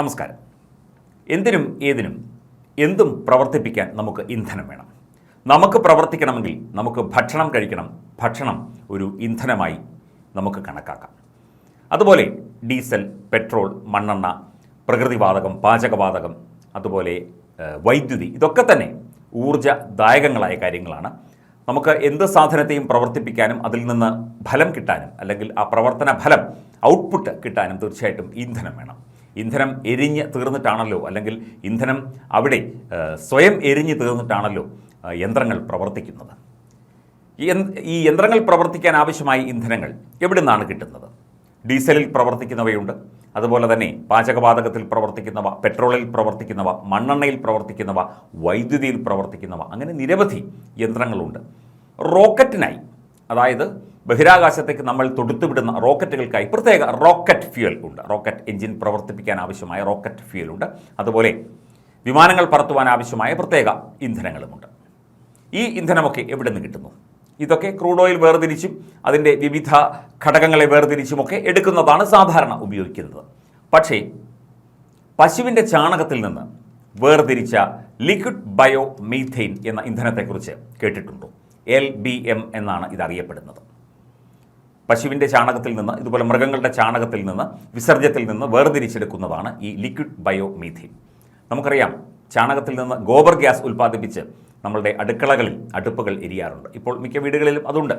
നമസ്കാരം. എന്തിനും ഏതിനും എന്തും പ്രവർത്തിപ്പിക്കാൻ നമുക്ക് ഇന്ധനം വേണം. നമുക്ക് പ്രവർത്തിക്കണമെങ്കിൽ നമുക്ക് ഭക്ഷണം കഴിക്കണം. ഭക്ഷണം ഒരു ഇന്ധനമായി നമുക്ക് കണക്കാക്കാം. അതുപോലെ ഡീസൽ പെട്രോൾ മണ്ണെണ്ണ പ്രകൃതിവാതകം പാചകവാതകം അതുപോലെ വൈദ്യുതി ഇതൊക്കെ തന്നെ ഊർജദായകങ്ങളായ കാര്യങ്ങളാണ്. നമുക്ക് എന്ത് സാധനത്തെയും പ്രവർത്തിപ്പിക്കാനും അതിൽ നിന്ന് ഫലം കിട്ടാനും അല്ലെങ്കിൽ ആ പ്രവർത്തന ഫലം ഔട്ട്പുട്ട് കിട്ടാനും തീർച്ചയായിട്ടും ഇന്ധനം വേണം. ഇന്ധനം എരിഞ്ഞ് തീർന്നിട്ടാണല്ലോ അല്ലെങ്കിൽ ഇന്ധനം അവിടെ സ്വയം എരിഞ്ഞ് തീർന്നിട്ടാണല്ലോ യന്ത്രങ്ങൾ പ്രവർത്തിക്കുന്നത്. ഈ യന്ത്രങ്ങൾ പ്രവർത്തിക്കാൻ ആവശ്യമായ ഇന്ധനങ്ങൾ എവിടെ നിന്നാണ് കിട്ടുന്നത്? ഡീസലിൽ പ്രവർത്തിക്കുന്നവയുണ്ട് അതുപോലെ തന്നെ പാചകവാതകത്തിൽ പ്രവർത്തിക്കുന്നവ പെട്രോളിൽ പ്രവർത്തിക്കുന്നവ മണ്ണെണ്ണയിൽ പ്രവർത്തിക്കുന്നവ വൈദ്യുതിയിൽ പ്രവർത്തിക്കുന്നവ അങ്ങനെ നിരവധി യന്ത്രങ്ങളുണ്ട്. റോക്കറ്റിനായി അതായത് ബഹിരാകാശത്തേക്ക് നമ്മൾ തൊടുത്തുവിടുന്ന റോക്കറ്റുകൾക്കായി പ്രത്യേക റോക്കറ്റ് ഫ്യൂൽ ഉണ്ട്. റോക്കറ്റ് എഞ്ചിൻ പ്രവർത്തിപ്പിക്കാൻ ആവശ്യമായ റോക്കറ്റ് ഫ്യൂൽ ഉണ്ട്. അതുപോലെ വിമാനങ്ങൾ പറത്തുവാൻ ആവശ്യമായ പ്രത്യേക ഇന്ധനങ്ങളുമുണ്ട്. ഈ ഇന്ധനമൊക്കെ എവിടെ നിന്ന് കിട്ടുന്നു? ഇതൊക്കെ ക്രൂഡ് ഓയിൽ വേർതിരിച്ചും അതിന്റെ വിവിധ ഘടകങ്ങളെ വേർതിരിച്ചുമൊക്കെ എടുക്കുന്നതാണ് സാധാരണ ഉപയോഗിക്കുന്നത്. പക്ഷേ പശുവിന്റെ ചാണകത്തിൽ നിന്ന് വേർതിരിച്ച ലിക്വിഡ് ബയോ മീഥെയിൻ എന്ന ഇന്ധനത്തെക്കുറിച്ച് കേട്ടിട്ടുണ്ടോ? എൽ ബി എം എന്നാണ് ഇതറിയപ്പെടുന്നത്. പശുവിന്റെ ചാണകത്തിൽ നിന്ന് ഇതുപോലെ മൃഗങ്ങളുടെ ചാണകത്തിൽ നിന്ന് വിസർജ്യത്തിൽ നിന്ന് വേർതിരിച്ചെടുക്കുന്നതാണ് ഈ ലിക്വിഡ് ബയോ മീഥെയിൻ നമുക്കറിയാം ചാണകത്തിൽ നിന്ന് ഗോബർ ഗ്യാസ് ഉൽപ്പാദിപ്പിച്ച് നമ്മളുടെ അടുക്കളകളിൽ അടുപ്പുകൾ എരിയാറുണ്ട്. ഇപ്പോൾ മിക്ക വീടുകളിലും അതുണ്ട്.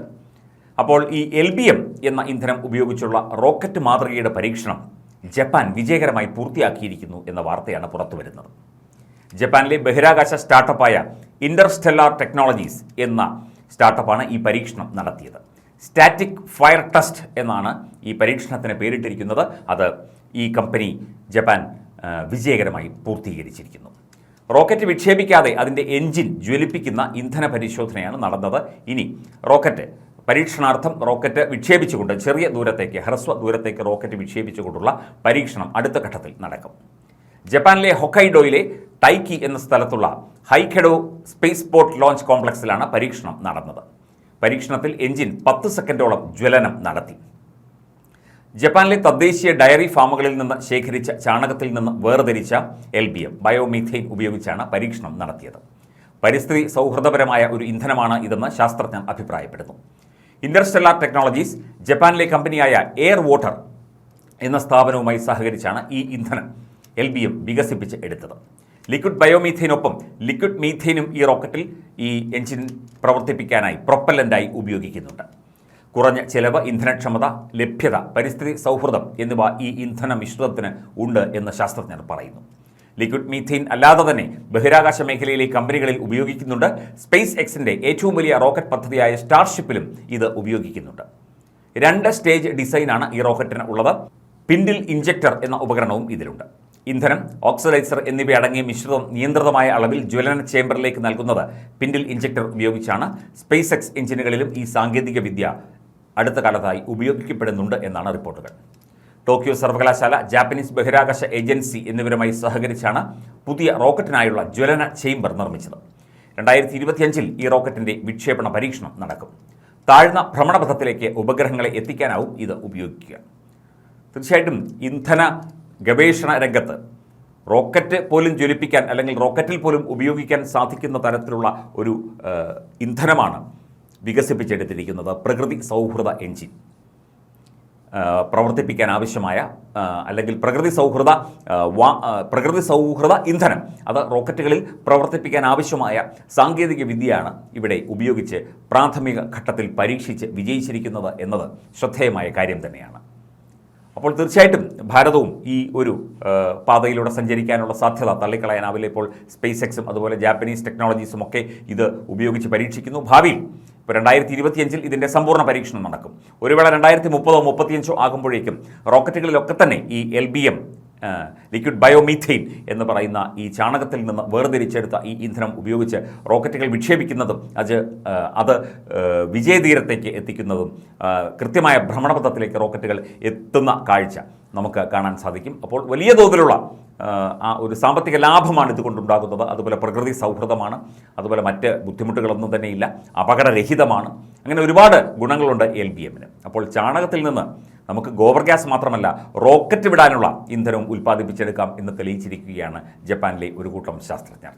അപ്പോൾ ഈ എൽ ബി എം എന്ന ഇന്ധനം ഉപയോഗിച്ചുള്ള റോക്കറ്റ് മാതൃകയുടെ പരീക്ഷണം ജപ്പാൻ വിജയകരമായി പൂർത്തിയാക്കിയിരിക്കുന്നു എന്ന വാർത്തയാണ് പുറത്തു വരുന്നത്. ജപ്പാനിലെ ബഹിരാകാശ സ്റ്റാർട്ടപ്പായ ഇന്റർസ്റ്റെല്ലാർ ടെക്നോളജീസ് എന്ന സ്റ്റാർട്ടപ്പാണ് ഈ പരീക്ഷണം നടത്തിയത്. സ്റ്റാറ്റിക് ഫയർ ടെസ്റ്റ് എന്നാണ് ഈ പരീക്ഷണത്തിന് പേരിട്ടിരിക്കുന്നത്. അത് ഈ കമ്പനി ജപ്പാൻ വിജയകരമായി പൂർത്തീകരിച്ചിരിക്കുന്നു. റോക്കറ്റ് വിക്ഷേപിക്കാതെ അതിന്റെ എൻജിൻ ജ്വലിപ്പിക്കുന്ന ഇന്ധന പരിശോധനയാണ് നടന്നത്. ഇനി റോക്കറ്റ് പരീക്ഷണാർത്ഥം റോക്കറ്റ് വിക്ഷേപിച്ചുകൊണ്ട് ചെറിയ ദൂരത്തേക്ക് ഹ്രസ്വ ദൂരത്തേക്ക് റോക്കറ്റ് വിക്ഷേപിച്ചുകൊണ്ടുള്ള പരീക്ഷണം അടുത്ത ഘട്ടത്തിൽ നടക്കും. ജപ്പാനിലെ ഹൊക്കൈഡോയിലെ ടൈക്കി എന്ന സ്ഥലത്തുള്ള ഹൈക്കെഡോ സ്പേസ് പോർട്ട് ലോഞ്ച് കോംപ്ലക്സിലാണ് പരീക്ഷണം നടന്നത്. പരീക്ഷണത്തിൽ എഞ്ചിൻ പത്ത് സെക്കൻഡോളം ജ്വലനം നടത്തി. ജപ്പാനിലെ തദ്ദേശീയ ഡയറി ഫാമുകളിൽ നിന്ന് ശേഖരിച്ച ചാണകത്തിൽ നിന്ന് വേർതിരിച്ച എൽ ബി എം ബയോമീഥെയിൻ ഉപയോഗിച്ചാണ് പരീക്ഷണം നടത്തിയത്. പരിസ്ഥിതി സൗഹൃദപരമായ ഒരു ഇന്ധനമാണ് ഇതെന്ന് ശാസ്ത്രജ്ഞർ അഭിപ്രായപ്പെടുന്നു. ഇന്റർസ്റ്റെല്ലാർ ടെക്നോളജീസ് ജപ്പാനിലെ കമ്പനിയായ എയർ വാട്ടർ എന്ന സ്ഥാപനവുമായി സഹകരിച്ചാണ് ഈ ഇന്ധനം എൽ വികസിപ്പിച്ച് എടുത്തത്. ലിക്വിഡ് ബയോമീഥെയിനൊപ്പം ലിക്വിഡ് മീഥേനും ഈ റോക്കറ്റിൽ ഈ എഞ്ചിൻ പ്രവർത്തിപ്പിക്കാനായി പ്രൊപ്പല്ലന്റായി ഉപയോഗിക്കുന്നുണ്ട്. കുറഞ്ഞ ചെലവ് ഇന്ധനക്ഷമത ലഭ്യത പരിസ്ഥിതി സൗഹൃദം എന്നിവ ഈ ഇന്ധന മിശ്രിതത്തിന് ഉണ്ട് എന്ന് ശാസ്ത്രജ്ഞർ പറയുന്നു. ലിക്വിഡ് മീഥീൻ അല്ലാതെ തന്നെ ബഹിരാകാശ മേഖലയിലെ കമ്പനികളിൽ ഉപയോഗിക്കുന്നുണ്ട്. സ്പേസ് എക്സിന്റെ ഏറ്റവും വലിയ റോക്കറ്റ് പദ്ധതിയായ സ്റ്റാർഷിപ്പിലും ഇത് ഉപയോഗിക്കുന്നുണ്ട്. രണ്ട് സ്റ്റേജ് ഡിസൈനാണ് ഈ റോക്കറ്റിന് ഉള്ളത്. പിൻഡിൽ ഇഞ്ചക്ടർ എന്ന ഉപകരണവും ഇതിലുണ്ട്. ഇന്ധനം ഓക്സിഡൈസർ എന്നിവയടങ്ങിയ മിശ്രിതം നിയന്ത്രിതമായ അളവിൽ ജ്വലന ചേംബറിലേക്ക് നൽകുന്നത് പിൻഡിൽ ഇഞ്ചക്ടർ ഉപയോഗിച്ചാണ്. സ്പേസ് എക്സ് എഞ്ചിനുകളിലും ഈ സാങ്കേതിക വിദ്യ അടുത്ത കാലത്തായി ഉപയോഗിക്കപ്പെടുന്നുണ്ട് എന്നാണ് റിപ്പോർട്ടുകൾ. ടോക്കിയോ സർവകലാശാല ജാപ്പനീസ് ബഹിരാകാശ ഏജൻസി എന്നിവരുമായി സഹകരിച്ചാണ് പുതിയ റോക്കറ്റിനായുള്ള ജ്വലന ചേംബർ നിർമ്മിച്ചത്. രണ്ടായിരത്തി ഇരുപത്തിയഞ്ചിൽ ഈ റോക്കറ്റിന്റെ വിക്ഷേപണ പരീക്ഷണം നടക്കും. താഴ്ന്ന ഭ്രമണപഥത്തിലേക്ക് ഉപഗ്രഹങ്ങളെ എത്തിക്കാനാവും ഇത് ഉപയോഗിക്കുക. തീർച്ചയായിട്ടും ഇന്ധന ഗവേഷണ രംഗത്ത് റോക്കറ്റ് പോലും ജ്വലിപ്പിക്കാൻ അല്ലെങ്കിൽ റോക്കറ്റിൽ പോലും ഉപയോഗിക്കാൻ സാധിക്കുന്ന തരത്തിലുള്ള ഒരു ഇന്ധനമാണ് വികസിപ്പിച്ചെടുത്തിരിക്കുന്നത്. പ്രകൃതി സൗഹൃദ എഞ്ചിൻ പ്രവർത്തിപ്പിക്കാൻ ആവശ്യമായ അല്ലെങ്കിൽ പ്രകൃതി സൗഹൃദ വാ- പ്രകൃതി സൗഹൃദ ഇന്ധനം അത് റോക്കറ്റുകളിൽ പ്രവർത്തിപ്പിക്കാൻ ആവശ്യമായ സാങ്കേതിക വിദ്യയാണ് ഇവിടെ ഉപയോഗിച്ച് പ്രാഥമിക ഘട്ടത്തിൽ പരീക്ഷിച്ച് വിജയിച്ചിരിക്കുന്നത് എന്നത് ശ്രദ്ധേയമായ കാര്യം തന്നെയാണ്. അപ്പോൾ തീർച്ചയായിട്ടും ഭാരതവും ഈ ഒരു പാതയിലൂടെ സഞ്ചരിക്കാനുള്ള സാധ്യത തള്ളിക്കളയാനാവില്ല ഇപ്പോൾ സ്പേസ് എക്സും അതുപോലെ ജാപ്പനീസ് ടെക്നോളജീസും ഒക്കെ ഇത് ഉപയോഗിച്ച് പരീക്ഷിക്കുന്നു. ഭാവിയിൽ ഇപ്പോൾ രണ്ടായിരത്തി ഇരുപത്തിയഞ്ചിൽ ഇതിന്റെ സമ്പൂർണ പരീക്ഷണം നടക്കും. ഒരുവേള രണ്ടായിരത്തി മുപ്പതോ മുപ്പത്തിയഞ്ചോ ആകുമ്പോഴേക്കും റോക്കറ്റുകളിലൊക്കെ തന്നെ ഈ L B M liquid biomethane എന്ന് പറയുന്ന ഈ ചാണകത്തിൽ നിന്ന് വേർതിരിച്ചെടുത്ത ഈ ഇന്ധനം ഉപയോഗിച്ച് റോക്കറ്റുകൾ വിക്ഷേപിക്കുന്നതും അത് അത് വിജയതീരത്തേക്ക് എത്തിക്കുന്നതും കൃത്യമായ ഭ്രമണപഥത്തിലേക്ക് റോക്കറ്റുകൾ എത്തുന്ന കാഴ്ച നമുക്ക് കാണാൻ സാധിക്കും. അപ്പോൾ വലിയ തോതിലുള്ള ആ ഒരു സാമ്പത്തിക ലാഭമാണ് ഇതുകൊണ്ടുണ്ടാകുന്നത്. അതുപോലെ പ്രകൃതി സൗഹൃദമാണ്. അതുപോലെ മറ്റ് ബുദ്ധിമുട്ടുകളൊന്നും തന്നെയില്ല. അപകടരഹിതമാണ്. അങ്ങനെ ഒരുപാട് ഗുണങ്ങളുണ്ട് എൽ ബി എമ്മിന് അപ്പോൾ ചാണകത്തിൽ നിന്ന് നമുക്ക് ഗോബർ ഗ്യാസ് മാത്രമല്ല റോക്കറ്റ് വിടാനുള്ള ഇന്ധനവും ഉൽപ്പാദിപ്പിച്ചെടുക്കാം എന്ന് തെളിയിച്ചിരിക്കുകയാണ് ജപ്പാനിലെ ഒരു കൂട്ടം ശാസ്ത്രജ്ഞർ.